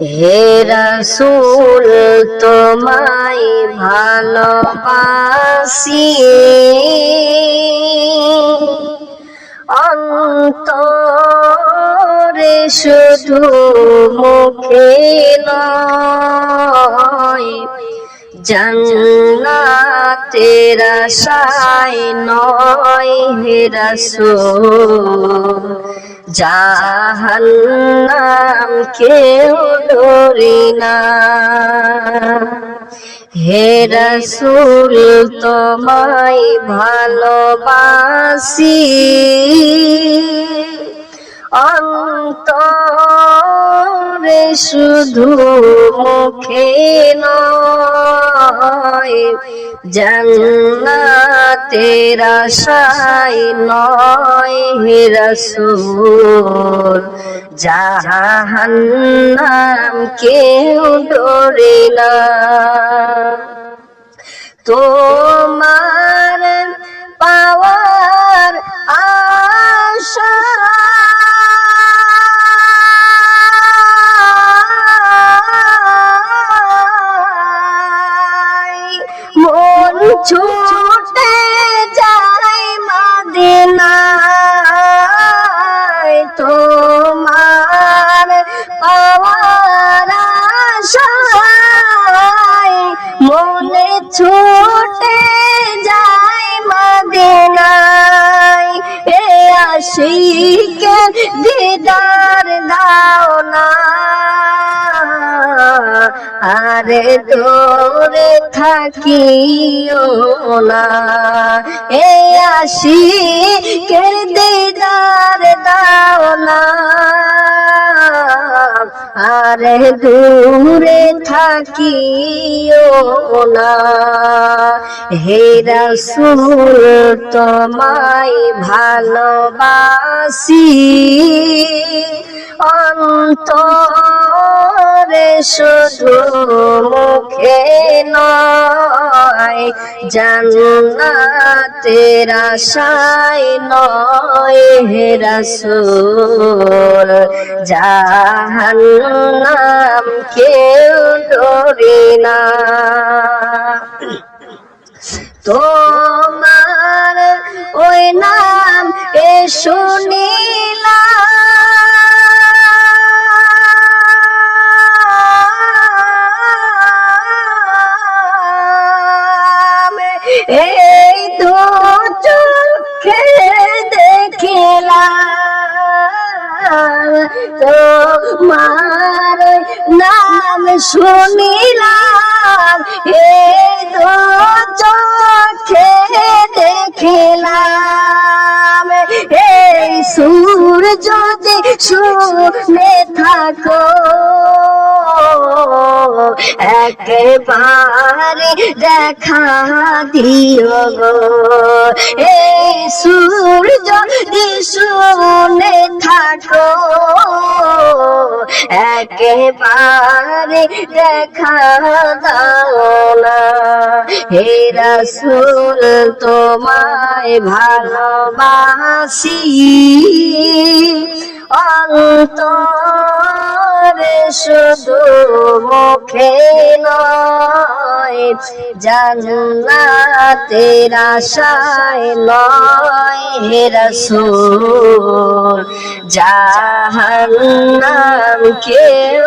হে রসুল তোমায় ভালোবাসি। অন্তরে শুধু মুখে নয় জন্নাতের আশায় নয় হে রসুল জাহান্নাম কেউ ডরি না হে রসুল তোমায় ভালোবাসি অন্তরে শুধু মুখে নয় জন্নাতের আশায় নয় হে জাহান্নাম কেউ ডরে না। তোমার পাওয়ার আশা ছুটে যায় মাদিনায় তোমার পাওয়ার আশায় মনে ছুটে যায় মদিনায়। এ আশিকে দিদার আরে দূরে থাকিও না। এ আশিকে দিদার দাও না আরে দূরে থাকিও না। হে রসুল, তোমায় ভালোবাসি। অন্তরে শুধু মুখে নয়, জান্নাতের আশায় নয় হে রসুল। জাহান্নাম কেউ ডরি না। তোমার ওই নাম এ শুনিলাম এই তো চোখে দেখিলাম তোমার নাম শুনিলাম যদি শুনে থাকো একবারে দেখা দিও গো। এই সুর যদি শুনে থাকো একেবারে দেখা দাও না। হে রসুল তোমায় ভালোবাসি। অন্তরে শুধু মুখে নয় জান্নাতের আশায় হে রসুল কেউ